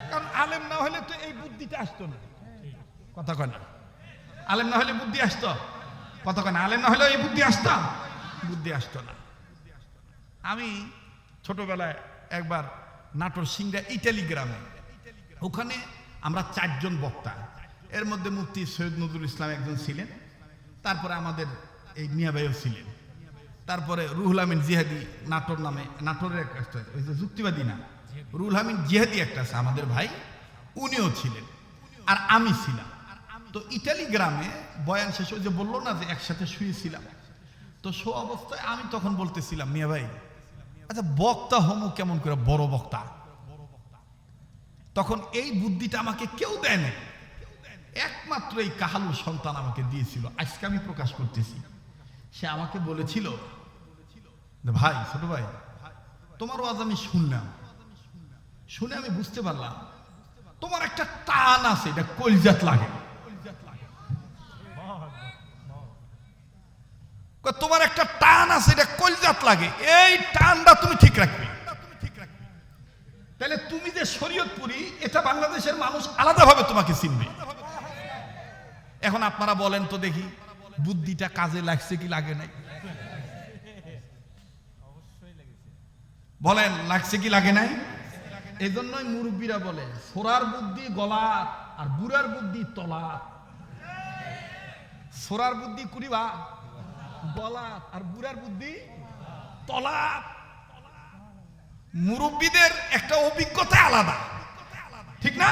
কারণ আলেম না হলে তো এই বুদ্ধিটা আসতো না। কথা কয় না। আলেম না হলে বুদ্ধি আসতো? কথা কয় না। আলেম না হলে এই বুদ্ধি আসতো? বুদ্ধি আসতো না। আমি ছোটবেলায় একবার নাটোর সিংড়া ইটালি গ্রামে, ওখানে আমরা চারজন বক্তা। এর মধ্যে মুফতি সৈয়দ নজরুল ইসলাম একজন ছিলেন, তারপরে আমাদের এই মিয়া ভাইও ছিলেন। তারপরে রুহুল আমিন জিহাদি নাটোর নামে, নাটোরের একটা যুক্তিবাদী না রুহুল আমিন জিহাদি একটা আছে, আমাদের ভাই, উনিও ছিলেন, আর আমি ছিলাম। তো ইটালি গ্রামে বয়ান শেষ যে বলল না যে একসাথে শুয়েছিলাম, তো শো অবস্থায় আমি তখন বলতেছিলাম, মিয়া ভাই আচ্ছা বক্তা হমু কেমন করে, বড় বক্তা? তখন এই বুদ্ধিটা আমাকে কেউ দেয় নাই। একমাত্র এই কাহালুর সন্তান আমাকে দিয়েছিল, আজকে আমি প্রকাশ করতেছি। সে আমাকে বলেছিল, ভাই, ছোট ভাই, তোমার আজ আমি শুনলাম। শুনে আমি বুঝতে পারলাম, তোমার একটা টান আছে, এটা কলজাত লাগে। তোমার একটা টান আছে, এটা কলজাত লাগে, এই টানটা তুমি ঠিক রাখবে। তাহলে তুমি যে শরীয়তপুরি, এটা বাংলাদেশের মানুষ আলাদাভাবে তোমাকে চিনবে। এখন আপনারা বলেন তো দেখি, বুদ্ধিটা কাজে লাগছে কি লাগে নাই? বলেন, লাগছে কি লাগে নাই? এই জন্যই মুরব্বীরা বলে, সোরার বুদ্ধি গলাত আর বুড়ার বুদ্ধি তলাত সোরার বুদ্ধি কুড়িবা গলাত আর বুড়ার বুদ্ধি তলাত মুরব্বীদের একটা অভিজ্ঞতা আলাদা। ঠিক না?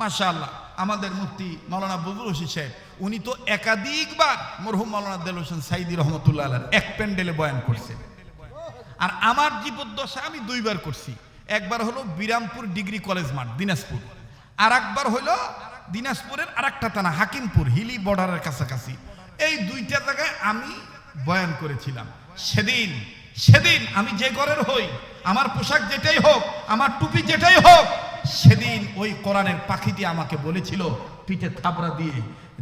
মাশাআল্লাহ, আমাদের মুফতি মাওলানা বজরুল হোসেন সাহেব, উনি তো একাধিকবার মরহুম মাওলানা দেল হোসেন সাইদি রহমতুল্লাহ আলার এক প্যান্ডেলে বয়ান করছেন। আর আমার জীবদ্দশা আমি দুইবার করছি। একবার হলো বিরামপুর ডিগ্রি কলেজ মাঠ, দিনাজপুর। আর একবার হলো দিনাজপুরের আর একটা থানা হাকিমপুর, হিলি বর্ডারের কাছাকাছি। এই দুইটা জায়গায় আমি বয়ান করেছিলাম। সেদিন সেদিন আমি যে ঘরের হই, আমার পোশাক যেটাই হোক, আমার টুপি যেটাই হোক, সেদিন ওই কোরআনের পাখিটি আমাকে বলেছিল পিঠে থাবড়া দিয়ে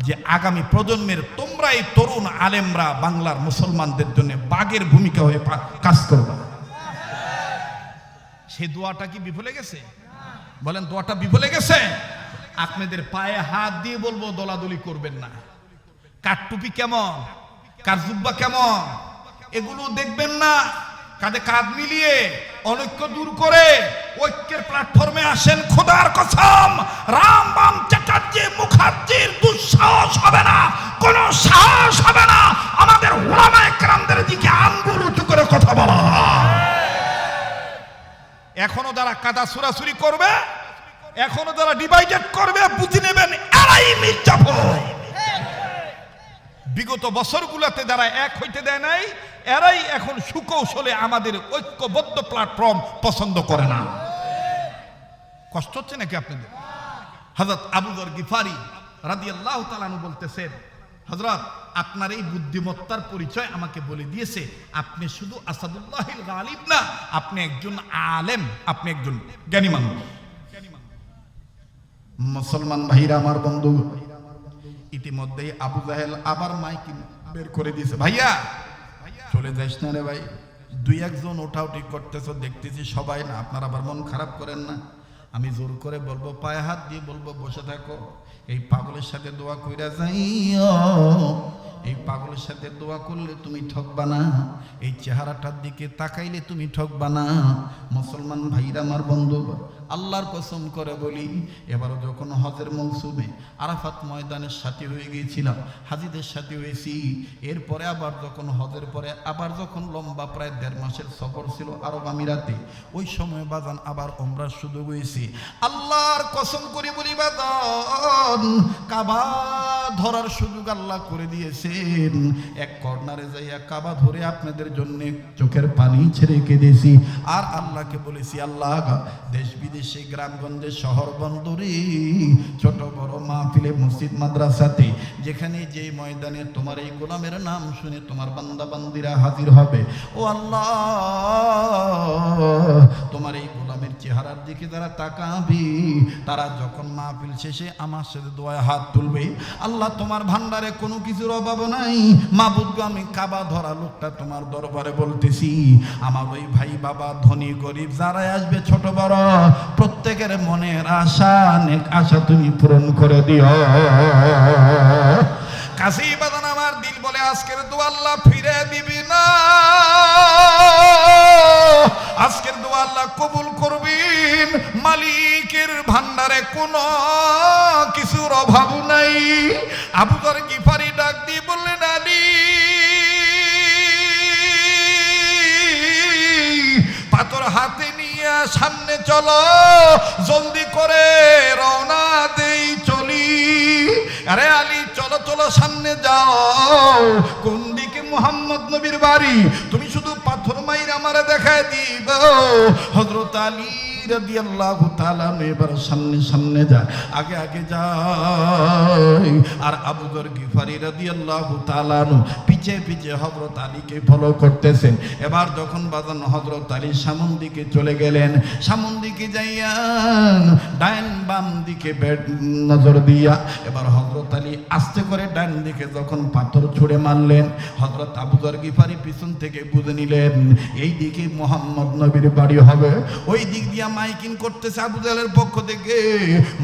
যে আগামী প্রজন্মের তোমরা এই তরুণ আলেমরা বাংলার মুসলমানদের জন্য বাগের ভূমিকা হয়ে কাজ করবা। সেই দোয়াটা কি বিফলে গেছে? বলেন, দোয়াটা বিফলে গেছে? আপনাদের পায়ে হাত দিয়ে বলব, দলাদলি করবেন না। কার টুপি কেমন? কার জুব্বা কেমন? এগুলো দেখবেন না। কাঁধে কাঁধ মিলিয়ে অনৈক্য দূর করে ঐক্যের প্ল্যাটফর্মে আসেন খোদার কসম। রাম বাম চ্যাটার্জি, মুখার্জির দুঃসাহস হবে না, কোন সাহস হবে না। আমাদের ওলামা একরামদের দিকে আঙ্গুল উঁচু করে কথা বলা। এখনও যারা কাদা সুরাসুরি করবে, এখনও যারা ডিভাইডেড করবে, বুঝে নেবেন এরাই মির্জাফর বিগত বছরগুলোতে যারা এক হইতে দেয় নাই, এরাই এখন সুকৌশলে আমাদের ঐক্যবদ্ধ প্ল্যাটফর্ম পছন্দ করে না। কষ্ট হচ্ছে নাকি আপনাদের? হজরত আবুজর গিফারি রাদি আল্লাহ তালানু বলতেছেন হজরত আপনার এই বুদ্ধিমত্তার পরিচয় আমাকে বলে দিয়েছে। আপনি শুধু আসাদুল্লাহ গালিব না আপনি একজন আলেম আপনি একজন জ্ঞানী মানুষ। মুসলমান ভাইরা আমার বন্ধু ইতিমধ্যেই আবু জাহেল আবার মাইক বের করে দিয়েছে। ভাইয়া চলে যাস না রে ভাই। দুই একজন ওঠাউটি করতেছো দেখতেছি সবাই না। আপনার আবার মন খারাপ করেন না। আমি জোর করে বলব পায়ে হাত দিয়ে বলব বসে থাকো। এই পাগলের সাথে দোয়া কইরা যাইও। এই পাগলের সাথে দোয়া করলে তুমি ঠকবা না। এই চেহারাটার দিকে তাকাইলে তুমি ঠকবা না। মুসলমান ভাইরা, আমার বন্ধু আল্লাহর কসম করে বলি, এবারও যখন হজের মৌসুমে আরাফাত ময়দানের সাথে হয়ে গিয়েছিলাম, হাজিদের সাথে হয়েছি, এরপরে আবার যখন হজের পরে, আবার যখন লম্বা প্রায় দেড় মাসের সফর ছিল আরব আমিরাতে, ওই সময় বাজান আবার ওমরার সুযোগ হয়েছে। আল্লাহর কসম করে বলি বাদান কাবা ধরার সুযোগ আল্লাহ করে দিয়েছেন। এক কর্নারে যাইয়া কাবা ধরে আপনাদের জন্য চোখের পানি ছেড়ে কেঁদেছি আর আল্লাহকে বলেছি, আল্লাহ, দেশ বিদেশে গ্রামগঞ্জে শহর বন্দরে, ছোট বড় মাহফিলে মসজিদ মাদ্রাসাতে, যেখানে যে ময়দানে তোমার এই গোলামের নাম শুনে তোমার বান্দা বান্দিরা হাজির হবে। ও আল্লাহ, তোমার এই গোলামের চেহারার দিকে যারা তাকাবি, তারা যখন মাহফিল শেষে আমার সাথে দোয়ায় হাত তুলবে, আল্লাহ তোমার ভান্ডারে কোনো কিছুর অভাব নাই। মাবুদ আমি কাবা ধরা লোকটা তোমার দরবারে বলতেছি, আমার ওই ভাই বাবা ধনী গরিব যারাই আসবে ছোট বড় প্রত্যেকের মনের আশা, নেক আশা তুমি পূরণ করে দিও। কাছেই বাদান আমার দিল বলে, আজকের দু আল্লাহ ফিরে দিবি না। আজকের দোয়া আল্লাহ কবুল করবিন মালিকের ভান্ডারে কোনো কিছুর অভাব নাই। আবু বর গিফারি ডাক দিয়ে বললেন সামনে চলো, জলদি করে রওনা দেই চলি। আরে আলী, চলো চলো সামনে যাও। কোন দিকে মোহাম্মদ নবীর বাড়ি? তুমি শুধু পাথর মাইর আমারে দেখায় দিব হজরত আলী সামনে আগে আগে আর আবু যর গিফারি রাদিয়াল্লাহু তাআলা পিছে পিছে হযরত আলীকে ফলো করতেছেন। এবার যখন বাজান হযরত আলী সামন দিকে চলে গেলেন, সামন দিকে যাইয়া ডাইন বাম দিকে বেড নজর দিয়া এবার হযরত আলী আস্তে করে ডাইন দিকে যখন পাথর ছুঁড়ে মারলেন, হযরত আবু যর গিফারি পিছন থেকে বুঝে নিলেন, এই দিকে মোহাম্মদ নবীর বাড়ি হবে। ওই দিক দিয়া মাইকিং করতেছে আবু জাহেলের পক্ষ থেকে।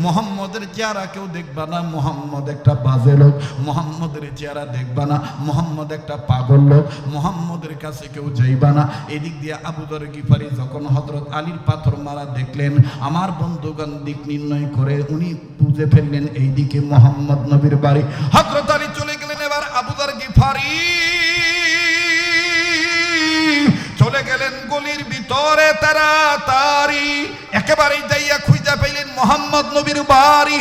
মোহাম্মদের চেহারা কেউ দেখবা না, মোহাম্মদ একটা বাজে লোক, মোহাম্মদের চেহারা দেখবা না, মোহাম্মদ একটা পাগল লোক, মোহাম্মদের কাছে কেউ যাইবা না। এদিক দিয়ে আবু দর গিফারি যখন হজরত আলীর পাথর মারা দেখলেন, আমার বন্ধুগণ দিক নির্ণয় করে উনি বুঝে ফেললেন এই দিকে মোহাম্মদ নবীর বাড়ি। হজরত আলী চলে গেলেন এবার আবু দর গিফারি। চলে গেলেন গলির ভিতরে তারা তারি। একেবারেই যাইয়া খুঁজা পেলেন মোহাম্মদ নবীর বাড়ি।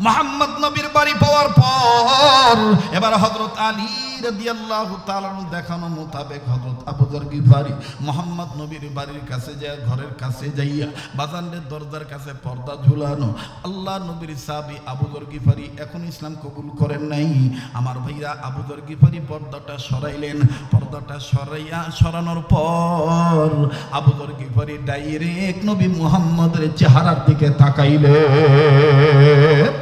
মোহাম্মদ নবীর বাড়ি পাওয়ার পর এবার হজরত আলী দেখানো মোতাবেক হযরত আবু গিফারি মোহাম্মদ নবীর বাড়ির কাছে যায়, ঘরের কাছে যাইয়া বাজারের দরজার কাছে পর্দা ঝুলানো। আল্লাহ নবীর সাহাবী আবু গিফারি এখন ইসলাম কবুল করেন নাই। আমার ভাইরা আবু যর গিফারি পর্দাটা সরাইলেন। পর্দাটা সরাইয়া সরানোর পর আবু যর গিফারি ডাইরেক্ট নবী মুহাম্মদের চেহারার দিকে তাকাইলেন।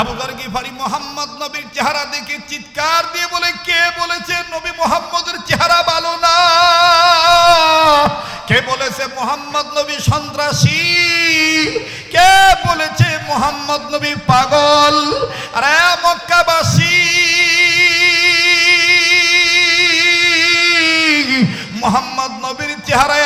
আবু যর গিফারি মোহাম্মদ নবীর চেহারা দেখে চিৎকার দিয়ে বলে, কে বলেছে নবী মোহাম্মদের চেহারা ভালো না? কে বলেছে মোহাম্মদ নবী সন্ত্রাসী? কে বলেছে মোহাম্মদ নবী পাগল? আরে, মক্কাবাসী! মোহাম্মদ নবীর চেহারা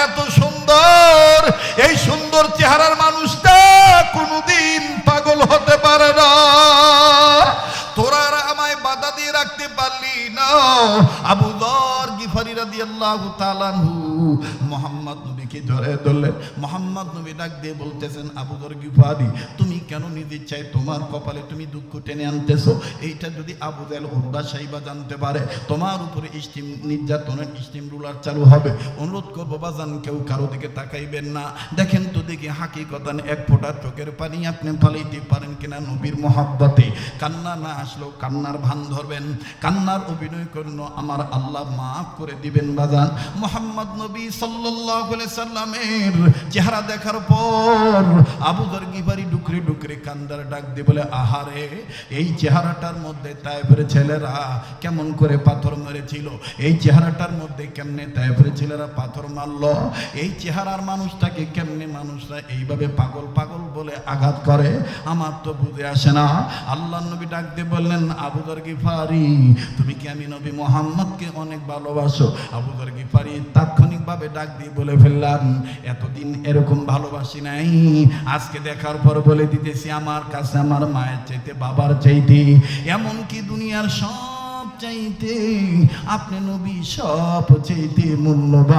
মোহাম্মদ নবীকে ধরে ধরলেন মোহাম্মদ নবী ডাক দিয়ে বলতেছেন, আবু দর গিফারি তুমি কেন নিজের চাই তোমার কপালে তুমি দুঃখ টেনে আনতেছো? এইটা যদি আবু জাহেল উদ্বা সাইবা জানতে পারে, তোমার উপরে স্টিম নির্যাতনের স্টিম রুলার চালু হবে। অনুরোধ করব, বাজান, কেউ কারও দিকে তাকাইবেন না। দেখেন তো দেখি হাকিকতান এক ফোঁটা চোখের পানি আপনি ফালাইতে পারেন কিনা নবীর মহাব্বতে। কান্না না আসলেও কান্নার ভান ধরবেন। কান্নার অভিনয় করল আমার আল্লাহ, মাফ করে দিবেন, বাজান। মোহাম্মদ নবী সাল্লামের চেহারা দেখার পর ডুকরে ডুকরে কান্দার ডাক দিয়ে বলে, আহারে, এই চেহারাটার মধ্যে তাইফের ছেলেরা কেমন করে পাথর মেরেছিল? এই চেহারাটার মধ্যে কেমনে তাইফের ছেলেরা পাথর মারলো? এই চেহারার মানুষটাকে কেমনে মানুষরা এইভাবে পাগল পাগল বলে আঘাত করে? আমার তো বুঝে আসে না। আল্লাহ নবী ডাক দিয়ে বললেন, আবু দর গিফারি তুমি কি আমি নবী মোহাম্মদকে অনেক ভালোবাসো? আবু দর গিফারি তাৎক্ষণিকভাবে ডাক দিয়ে বলে ফেললাম, এতদিন এরকম ভালোবাসি নাই। আজকে দেখার পর বলে দিতেছি, আমার কাছে আমার মায়ের চাইতে বাবার চাইতে। এমনকি দুনিয়ার সব চাইতে আপনি নবী সব চাইতে মূল্যবান।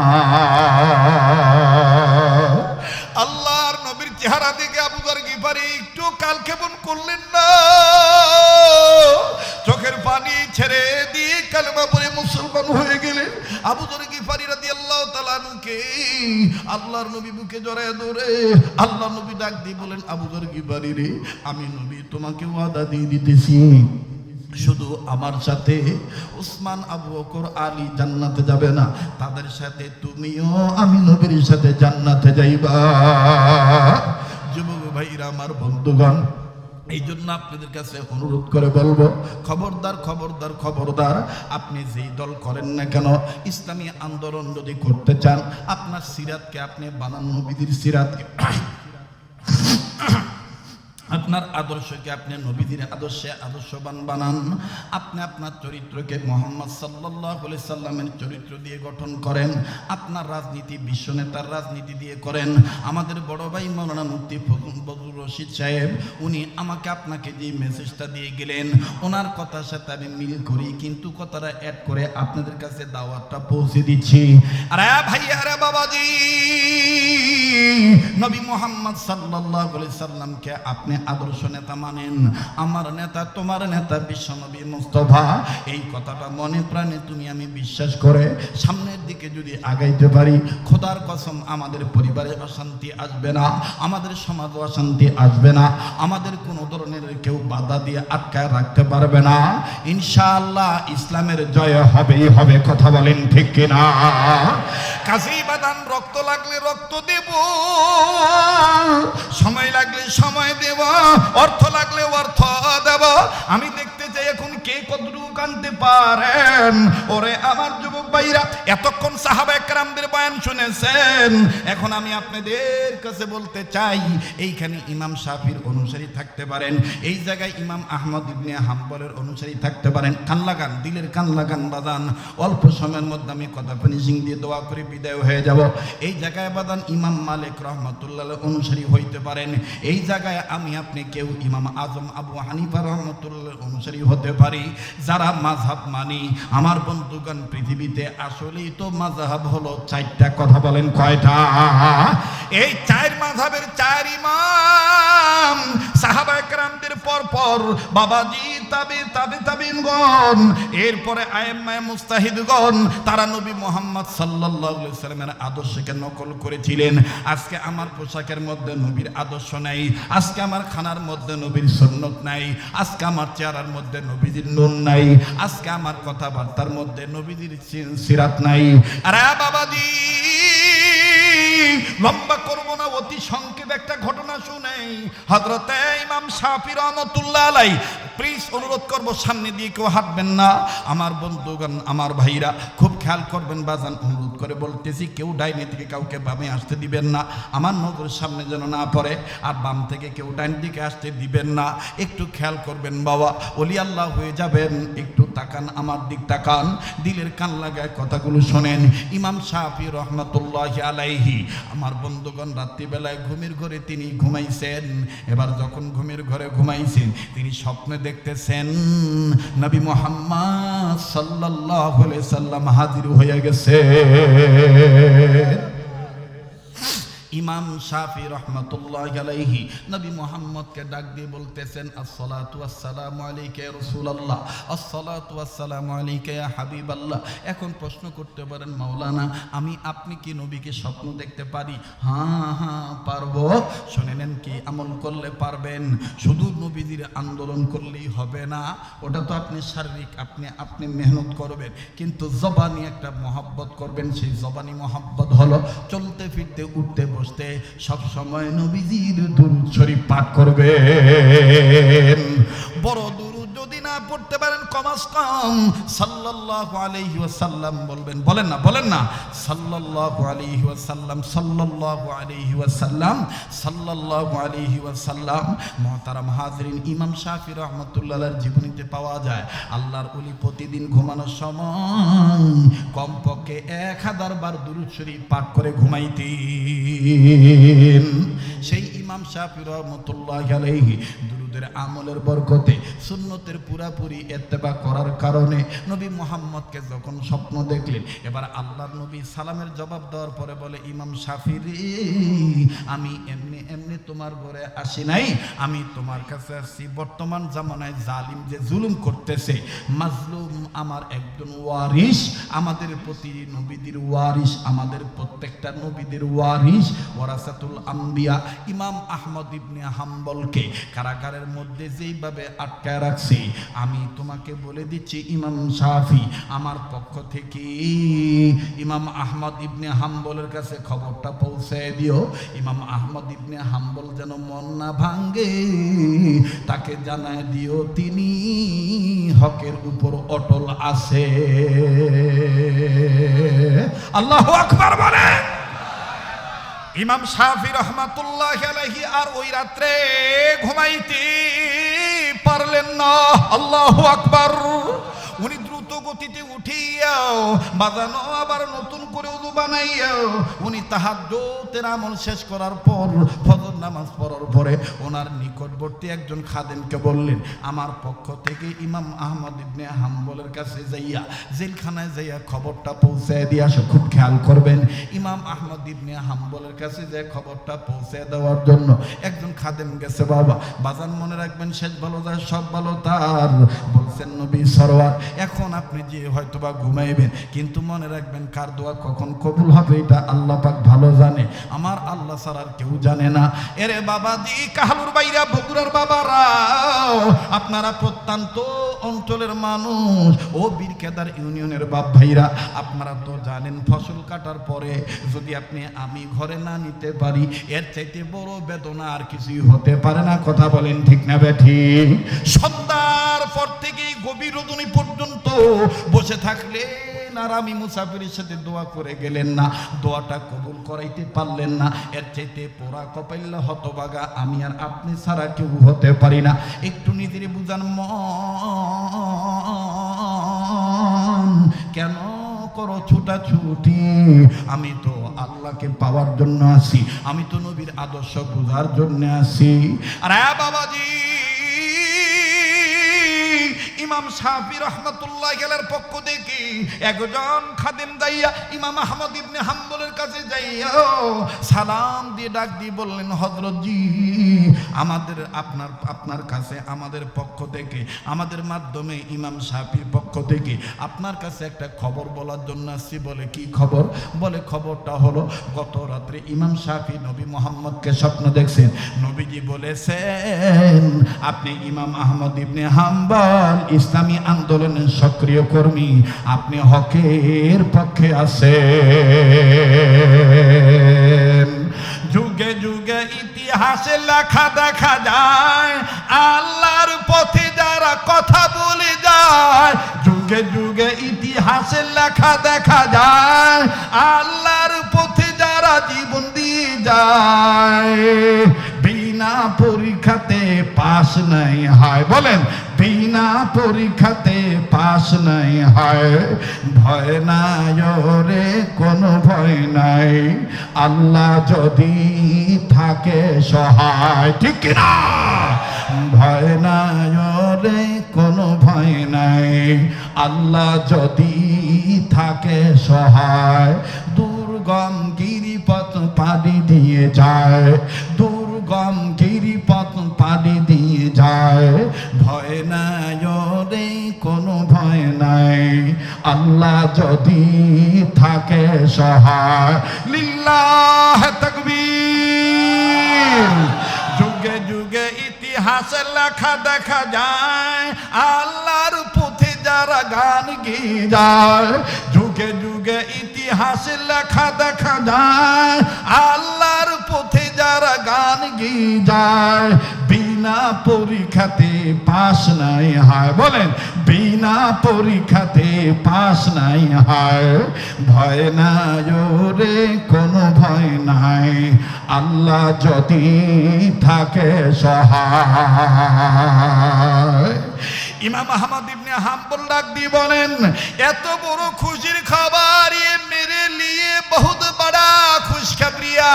আনহুকে আল্লাহর নবী বুকে জড়ায় ধরে আল্লাহ নবী ডাক দিয়ে বলেন, আবু দর গিফারি রে? আমি নবী, তোমাকে ওয়াদা দিয়ে দিতেছি। শুধু আমার সাথে উসমান, আবু বকর, আলী জান্নাতে যাবে না, তাদের সাথে তুমিও আমি নবীর সাথে জান্নাতে যাইবা। যুবক ভাইরা, আমার বন্ধুগণ এই জন্য আপনাদের কাছে অনুরোধ করে বলব, খবরদার খবরদার খবরদার, আপনি যেই দল করেন না কেন, ইসলামী আন্দোলন যদি করতে চান, আপনার সিরাতকে আপনি বানান নবীদের সিরাতকে। আপনার আদর্শকে আপনি নবীদের আদর্শে আদর্শবান বানান। আপনি আপনার চরিত্রকে মোহাম্মদ সাল্লাহ সাল্লামের চরিত্র দিয়ে গঠন করেন। আপনার রাজনীতি বিশ্ব নেতার রাজনীতি দিয়ে করেন। আমাদের বড় ভাই মৌলানা মুফতি বদরুল রশিদ সাহেব, উনি আমাকে আপনাকে যে মেসেজটা দিয়ে গেলেন, ওনার কথার সাথে আমি মিল করি, কিন্তু কথাটা অ্যাড করে আপনাদের কাছে দাওয়াতটা পৌঁছে দিচ্ছি। আরে ভাই, আরে বাবাজি! নবী মোহাম্মদ আলাইহি সাল্লামকে আপনি আদর্শ নেতা মানেন। আমার নেতা, তোমার নেতা বিশ্ব নবী মুস্তফা, এই কথাটা মনে প্রাণে তুমি আমি বিশ্বাস করে সামনের দিকে যদি আগাইতে পারি, খোদার কসম আমাদের পরিবারে অশান্তি আসবে না, আমাদের সমাজ অশান্তি আসবে না, আমাদের কোনো ধরনের কেউ বাধা দিয়ে আটকায় রাখতে পারবে না। ইনশাআল্লাহ ইসলামের জয় হবেই হবে, কথা বলেন ঠিক কিনা? কাশি বাদান রক্ত লাগলে রক্ত দেব, সময় লাগলে সময় দেব, অর্থ লাগলে অর্থ দেব। আমি দেখতে চাই এখন কে কতটুকু কানতে পারেন? ওরে আমার যুবক ভাইরা, এতক্ষণ সাহাবা একরামদের বয়ান শুনেছেন। এখন আমি আপনাদের কাছে বলতে চাই, এইখানে ইমাম শাফির অনুসারী থাকতে পারেন, এই জায়গায় ইমাম আহমদ ইবনে হাম্বলের অনুসারী থাকতে পারেন। কান লাগান, দিলের কান লাগান বাদান অল্প সময়ের মধ্যে আমি কথা ফিনিশিং দিয়ে দোয়া করে, বিদায় হয়ে যাব। এই জায়গায় বাদান ইমাম মালিক রহমতুল্লাহ অনুসারী হইতে পারেন। এই জায়গায় আমি আপনি কেউ, ইমাম আজম আবু হানিফা রহমতুল্লাহ অনুসারী হতে পারি। যারা মাঝহাব মানি। আমার বন্ধুগণ, পৃথিবীতে আসলেই তো মাঝহাব হলো, চারটা কথা বলেন কয়টা? এই চার মাঝহাবের চার ইমাম, সাহাবা একরামদের পর পর বাবাজি, তাবে তাবে, তাবিনগণ, এরপরে আয়েম্মায় মুস্তাহিদগণ, তারা নবী মোহাম্মদ সাল্লাল্লাহু আলাইহি সাল্লামের আদর্শকে নকল করেছিলেন। আজকে আমার পোশাকের মধ্যে নবীর আদর্শ নাই, আজকে আমার খানার মধ্যে নবীর সুন্নত নাই, আজকে আমার চেহারার মধ্যে নবীজির নুন নাই। আজকে আমার কথাবার্তার মধ্যে নবীদের সিরাত নাই। আরে বাবাজি, লম্বা করব না, অতি সংক্ষেপ একটা ঘটনা শুনেই হজরতে ইমাম শাফি রহমতুল্লাহ আলাই প্লিজ অনুরোধ করব সামনে দিয়ে কেউ হাঁটবেন না। আমার বন্ধুগণ, আমার ভাইরা, খুব খেয়াল করবেন বাজান, অনুরোধ করে বলতেছি, কেউ ডাইনে থেকে কাউকে বামে আসতে দিবেন না। আমার নজরের সামনে যেন না পড়ে, আর বাম থেকে কেউ ডাইন দিকে আসতে দিবেন না। একটু খেয়াল করবেন বাবা, অলি আল্লাহ হয়ে যাবেন, একটু তাকান, আমার দিক তাকান, দিলের কান লাগায় কথাগুলো শোনেন। ইমাম শাহি রহমতুল্লাহ আলাইহি, আমার বন্ধুগণ রাত্রিবেলায় ঘুমের ঘরে তিনি ঘুমাইছেন। এবার যখন ঘুমের ঘরে ঘুমাইছেন, তিনি স্বপ্নে দেখতেছেন, নবী মোহাম্মদ আলাইহি সাল্লাম হাজির হয়ে গেছে। ইমাম শাফি রহমতুল্লাহ আলাইহি নবী মোহাম্মদকে ডাক দিয়ে বলতেছেন, আসসালাতু আসসালামু আলাইকা ইয়া রাসূলুল্লাহ, আসসালাতু আসসালামু আলাইকা ইয়া হাবিবাল্লাহ। এখন প্রশ্ন করতে পারেন, মাওলানা, আমি আপনি কি নবীকে স্বপ্ন দেখতে পারি? হ্যাঁ হ্যাঁ পারব। শুনে নেন কি আমল করলে পারবেন। শুধু নবীদের আন্দোলন করলেই হবে না, ওটা তো আপনি শারীরিক, আপনি আপনি মেহনত করবেন, কিন্তু জবানি একটা মহাব্বত করবেন, সেই জবানি মহাব্বত হলো চলতে, ফিরতে, উঠতে বসতে সব সময় নবীজির দুরুদ শরীফ পাঠ করবেন। বড় না পড়তে পারেন কমাস কম। সাল্লাল্লাহু আলাইহি ওয়াসাল্লাম বলবেন, বলেন না বলেন না। সাল্লাল্লাহু আলাইহি ওয়াসাল্লাম, সাল্লাল্লাহু আলাইহি ওয়াসাল্লাম, সাল্লাল্লাহু আলাইহি ওয়াসাল্লাম। মহতারাম হাজরিন, ইমাম শাফি রহমতুল্লাহর জীবনীতে পাওয়া যায়, আল্লাহর ওলি প্রতিদিন ঘুমানোর সময় কমপক্ষে এক হাজার বার দুরুদ পাঠ করে ঘুমাইতেন। সেই ইমাম শাফি রহমতুল্লাহ আলাইহি দুরুদের আমলের বরকতে সুন্নতের পুরাপুরি এত্তেবা করার কারণে নবী মোহাম্মদকে যখন স্বপ্ন দেখলেন, এবার আল্লাহর নবী সালামের জবাব দেওয়ার পরে বলে, ইমাম শাফির আমি এমনি এমনি তোমার ঘরে আসি নাই, আমি তোমার কাছে আসছি। বর্তমান জামানায় জালিম যে জুলুম করতেছে, মাজলুম আমার একজন ওয়ারিস আমাদের প্রতি নবীদের ওয়ারিস আমাদের প্রত্যেকটা নবীদের ওয়ারিস ওয়ারাসাতুল আম্বিয়া, ইমাম আহমদ ইবনে হাম্বলকে কারাগারের মধ্যে যেইভাবে আটকায় রাখছে, আমি তোমাকে বলে দিচ্ছি, ইমাম শাফি, আমার পক্ষ থেকে ইমাম আহমদ ইবনে হাম্বলের কাছে খবরটা পৌঁছে দিও। ইমাম আহমদ ইবনে হাম্বল যেন মন না ভাঙ্গে তাকে জানায় দিও, তিনি হকের উপর অটল আছে। আল্লাহ আকবার বলে ইমাম শাফি রহমাতুল্লাহ আলাইহি আর ওই রাত্রে ঘুমাইতে পারলেন না। আল্লাহ আকবার। উনি গতিতে উঠিয়াও, বাজানো আবার নতুন করে উদু বানাইয়াও। উনি তাহাজ্জুদের আমল শেষ করার পর, ফজর নামাজ পড়ার পরে ওনার নিকটবর্তী একজন খাদেমকে বললেন, আমার পক্ষ থেকে ইমাম আহমদ ইবনে হাম্বলের কাছে যাইয়া, জেলখানায় যাইয়া খবরটা পৌঁছে দিয়ে আসো, খুব খেয়াল করবেন। ইমাম আহমদ ইবনে হাম্বলের কাছে যে খবরটা পৌঁছে দেওয়ার জন্য একজন খাদেম গেছে, বাবা, বাজান মনে রাখবেন, শেষ ভালো যায় সব ভালো তার। বলছেন নবী সরোয়ার, এখন আপনি যে হয়তোবা ঘুমাইবেন, কিন্তু মনে রাখবেন কার দোয়া কখন কবুল হবে এটা আল্লাহ পাক ভালো জানে। আমার আল্লাহ ছাড়া আর কেউ জানে না। এরে বাবা দি কাহালুর বাইরা, বগুড়ার বাবারা, আপনারা প্রত্যন্ত অঞ্চলের মানুষ, ও বীরকেদার ইউনিয়নের বাপ ভাইরা, আপনারা তো জানেন ফসল কাটার পরে যদি আপনি আমি ঘরে না নিতে পারি, এর চাইতে বড় বেদনা আর কিছুই হতে পারে না। কথা বলেন ঠিক না সন্ধ্যার পর রজনী পর্যন্ত বসে থাকলে আর আমি মুসাফিরের সাথে দোয়া করে গেলেন না। দোয়াটা কবুল করাইতে পারলেন না। এর চাইতে পোড়া হতবাগা আমি আর আপনি কেউ হতে পারি না। একটু নিজের বুঝান কেন করো ছুটাছুটি? আমি তো আল্লাহকে পাওয়ার জন্য আসি আমি তো নবীর আদর্শ বোঝার জন্য আসি আর বাবাজি! ইমাম শাহি রহমতুল্লাহ গেলের পক্ষ দেখি একজন খাদিম দাইয়া ইমাম আহমদ ইবনে হাম্বলের কাছে যাইয়া সালাম দিয়ে ডাক দিয়ে বললেন হজরত জি আমাদের আপনার আপনার কাছে, আমাদের পক্ষ থেকে, আমাদের মাধ্যমে ইমাম শাফির পক্ষ থেকে আপনার কাছে একটা খবর বলার জন্য আসছি। বলে, কি খবর? বলে, খবরটা হলো, গত রাত্রে ইমাম শাফি নবী মোহাম্মদকে স্বপ্ন দেখছেন। নবীজি বলেছেন, আপনি ইমাম আহমদ ইবনে হাম্বল ইসলামী আন্দোলনের সক্রিয় কর্মী। আপনি হকের পক্ষে আছেন যুগে যুগে ইতিহাসে লেখা দেখা যায়, আল্লাহর পথে যারা কথা বলে যায়, যুগে যুগে ইতিহাসে লেখা দেখা যায়, আল্লাহর পথে যারা জীবন দিয়ে যায়, বিনা পরীক্ষাতে পাস নাই হয়। বলেন বিনা পরীক্ষাতে পাস নাই, হয়, ভয় নাই রে কোনো ভয় নাই। আল্লাহ যদি থাকে সহায়, ঠিক না ভয় নাই রে কোনো ভয় নাই। আল্লাহ যদি থাকে সহায়, দুর্গম গিরিপথ পাড়ি দিয়ে যায় দুর্গম গিরিপথ পাড়ি দিয়ে যায়। ভয় নাই রে কোনো ভয় নাই। আল্লাহ যদি থাকে সহায়। লিল্লাহ তকবীর। যুগে যুগে ইতিহাসে লেখা দেখা যায়। আল্লাহর পথে যারা গান গিয়ে যায়। যুগে যুগে ইতিহাসে লেখা দেখা যায়, আল্লাহর পথে যারা গান গিয়ে যায়, বিনা পরীক্ষাতে পাস নাই হয়। বলেন, বিনা পরীক্ষাতে পাস নাই হয়। ভয় নাই রে কোনো ভয় নাই। আল্লাহ যদি থাকে সহায়। ইমাম আহমদ ইবনে হাম্বুল ডাক দিয়ে বলেন, এত বড় খুশির খাবার মেরে লিয়ে বহুত বড়া খুশখবরিয়া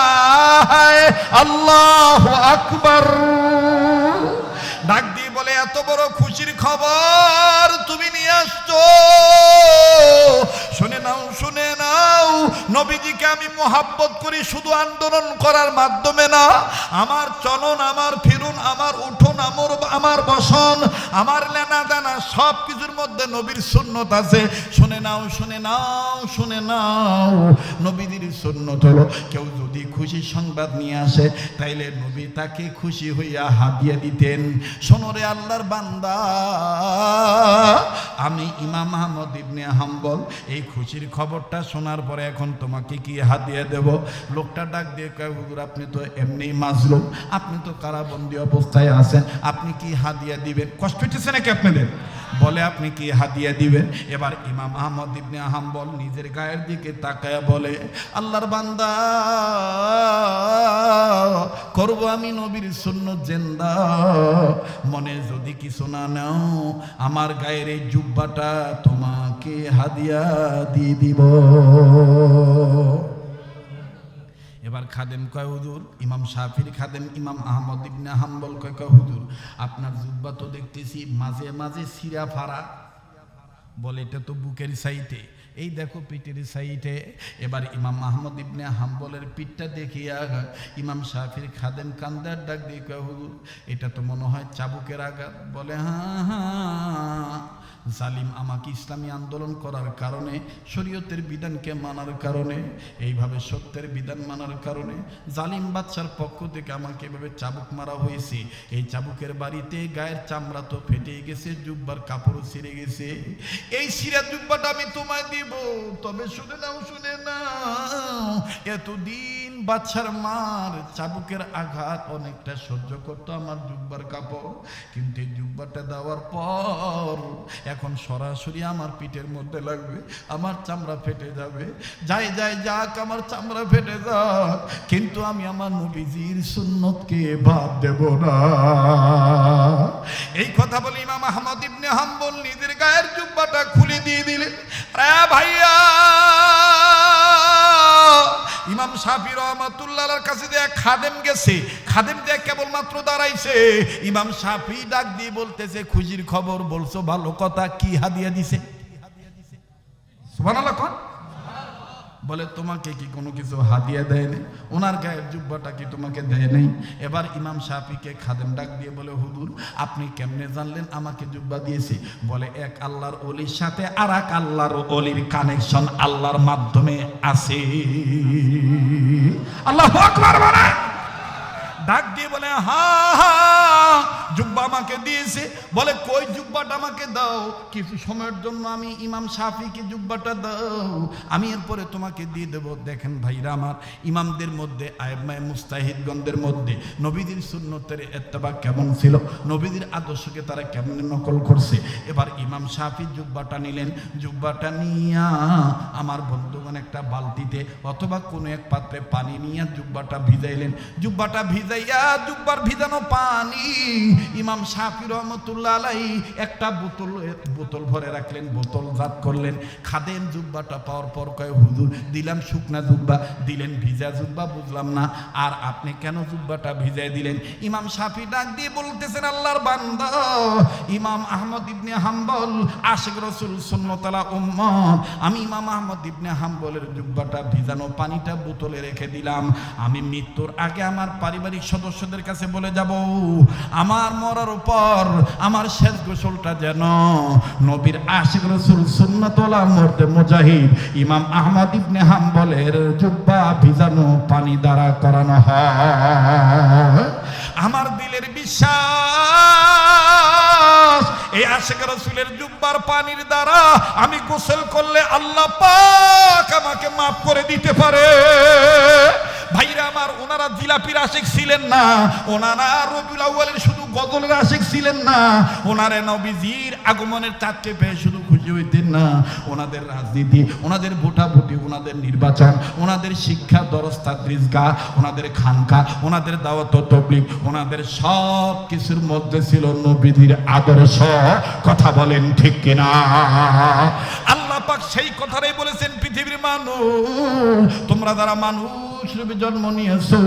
হ্যায় আল্লাহ আকবর। ডাকদি বলে, এত বড় খুশির খবর তুমি নিয়ে আসছো। শুনে নাও শুনে নাও, নবীজিকে আমি মোহাব্বত করি শুধু আন্দোলন করার মাধ্যমে না। আমার চলন, আমার ফিরুন, আমার উঠ আমার বসন আমার লেনা দানা সব কিছুর মধ্যে নবীর সুন্নত আছে। শুনে নাও শুনে নাও শুনে নাও। নবীদের সুন্নত হলো, কেউ যদি খুশি সংবাদ নিয়ে আসে, তাইলে নবী তাকে খুশি হইয়া হাদিয়া দিতেন। শোনরে আল্লাহর বান্দা, আমি ইমাম আহমদ ইবনে হাম্বল, এই খুশির খবরটা শোনার পরে এখন তোমাকে কি হাদিয়া দেব? লোকটা ডাক দিয়ে কয়, হুজুর, আপনি তো এমনি মাজলুম। আপনি তো কারাবন্দি অবস্থায় আছেন। আপনি কি হাদিয়া দিবেন? কষ্ট হচ্ছে নাকি আপনাদের? বলে আপনি কি হাদিয়া দিবেন? এবার ইমাম আহমদ ইবনে হাম্বল নিজের গায়ের দিকে তাকায় বলে, আল্লাহর বান্দা, করব আমি নবীর শূন্য জেন্দা। মনে যদি কিছু না নাও, আমার গায়ের এই জুব্বাটা তোমাকে হাদিয়া দিয়ে দিব। এবার খাদেম কয়, হুজুর, ইমাম শাফির খাদেম, ইমাম আহমদ ইবনে হাম্বল কয় কয়, হুজুর, আপনার জুব্বা তো দেখতেছি, মাঝে মাঝে সিরা ফাড়া। বলে, এটা তো বুকের সাইটে। এই দেখো পিঠের সাইটে। এবার ইমাম আহমদ ইবনে হাম্বলের পিঠটা দেখিয়া ইমাম শাফির খাদেম কান্দার ডাক দিয়ে কয়, হুজুর, এটা তো মনে হয় চাবুকের আঘাত। বলে হ্যাঁ হ্যাঁ। জালিম আমাকে ইসলামী আন্দোলন করার কারণে, শরীয়তের বিধানকে মানার কারণে, এইভাবে সত্যের বিধান মানার কারণে জালিম বাচ্চার পক্ষ থেকে আমাকে এভাবে চাবুক মারা হয়েছে। এই চাবুকের বাড়িতে গায়ের চামড়া তো ফেটে গেছে, জুব্বার কাপড়ও ছিঁড়ে গেছে। এই সিরা জুব্বাটা আমি তোমায় দিব, তবে শুনে নাও শুনে নাও। এতদিন বাচ্চার মার চাবুকের আঘাত অনেকটা সহ্য করতো আমার জুব্বার কাপড়, কিন্তু এই জুব্বাটা দেওয়ার পর এখন সরাসরি আমার পিঠের মধ্যে লাগবে, আমার চামড়া ফেটে যাবে। যাই যাই, যাক, আমার চামড়া ফেটে যাক, কিন্তু আমি আমার নবীজির সুন্নতকে বাদ দেব না। এই কথা বলে ইমাম আহমদ ইবনে হাম্বল নিজের গায়ের জুব্বাটা খুলে দিয়ে দিলেন। রে ভাইয়া! ইমাম শাফি রহমাতুল্লাহর কাছে দেয়া খাদেম গেছে। খাদেম দিয়ে কেবলমাত্র দাঁড়াইছে। ইমাম সাফি ডাক দিয়ে বলতেছে, খুশির খবর বলছো, ভালো কথা, কি হাদিয়া দিছে? সুবহানাল্লাহ, কোন। বলে, তোমাকে কি কোনো কিছু হাদিয়া দেয়নি? ওনার গায়ের জুব্বাটা কি তোমাকে দেয় নাই এবার ইমাম শাফিকে খাদেম ডাক দিয়ে বলে হুদুর আপনি কেমনে জানলেন আমাকে জুব্বা দিয়েছে? বলে, এক আল্লাহর অলির সাথে আর এক আল্লাহর অলির কানেকশন আল্লাহর মাধ্যমে আছে। আল্লাহ ডাক দিয়ে বলে, হা হা জুব্বা আমাকে দিয়েছে। বলে, কই জুব্বাটা আমাকে দাও? কিছু সময়ের জন্য আমি ইমাম শাফিকে জুব্বাটা দাও। আমি এরপরে তোমাকে দিয়ে দেব। দেখেন ভাইরা আমার, ইমামদের মধ্যে আয়মায় মুস্তাহিদগণদের মধ্যে, নবীদের সুন্নতের এত্তেবা কেমন ছিল? নবীদের আদর্শকে তারা কেমন নকল করছে? এবার ইমাম শাফি জুব্বাটা নিলেন। জুব্বাটা নিয়া আমার বন্ধুগণ একটা বালতিতে অথবা কোনো এক পাত্রে পানি নিয়ে জুব্বাটা ভিজাইলেন। জুব্বাটা ভিজাইয়া জুব্বার ভিজানো পানি ইমাম শাফি রহমতুল্লাহ আলাই একটা বোতল বোতল ভরে রাখলেন, বোতল জাত করলেন। খাদেম জুব্বাটা পাওয়ার পর কয়, হুজুর, দিলাম শুকনা জুব্বা, দিলেন ভিজা জুব্বা, বুঝলাম না। আর আপনি কেন জুব্বাটা ভিজাই দিলেন? ইমাম শাফি ডাক দিয়ে বলতেছেন, আল্লাহর বান্দা, ইমাম আহমদ ইবনে হাম্বল, আশেক রসুল সুন্নতলা উম্মত আমি ইমাম আহমদ ইবনে হাম্বলের জুব্বাটা ভিজানো পানিটা বোতলে রেখে দিলাম। আমি মৃত্যুর আগে আমার পারিবারিক সদস্যদের কাছে বলে যাব। আমার মরার উপর আমার শেষ গোসলটা যেন নবীর আশিক রসুল সুন্নতলা মরতে মুজাহিদ ইমাম আহমদ ইবনে হাম্বলের জুব্বা ভিজানো পানি দ্বারা করানো হয়। আমার দিলের বিশ্বাস, এই আশেক রসুলের জুব্বার পানির দ্বারা আমি গোসল করলে আল্লাহ পাক আমাকে মাফ করে দিতে পারে। ভাইরা আমার, ওনারা জিলাপির আশেক ছিলেন না। ওনারা রবিউল আউয়ালের শুধু গজলের আশেক ছিলেন না। ওনারে নবীজির আগমনের চারটে পেয়ে শুধু খুশি হইতেন না। ওনাদের রাজনীতি, ওনাদের ভোটাভুটি, ওনাদের নির্বাচন, ওনাদের শিক্ষা দরস্তা দৃষ্গা ওনাদের খানকা, ওনাদের দাওয়াত তবলিক ওনাদের সব কিছুর মধ্যে ছিল নবীজির আদর্শ। কথা বলেন ঠিক কিনা? আল্লাহ পাক সেই কথাটাই বলেছেন পৃথিবীর মানুষ। তোমরা যারা মানুষ রূপে জন্ম নিয়েছো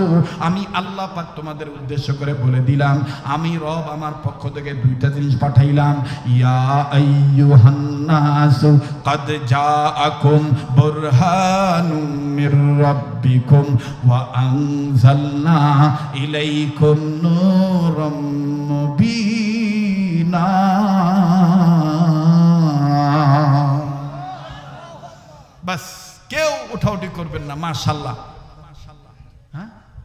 আমি আল্লাহ পাক তোমাদের উদ্দেশ্য করে বলে দিলাম আমি রব আমার পক্ষ থেকে দুইটা জিনিস পাঠাইলাম ইয়া আইয়ুহান নাস قد جاءكم برهان من ربكم وأنزلنا إليكم نورا مبينا বাস কেউ উঠাউটি করবেন না মাশাল্লাহ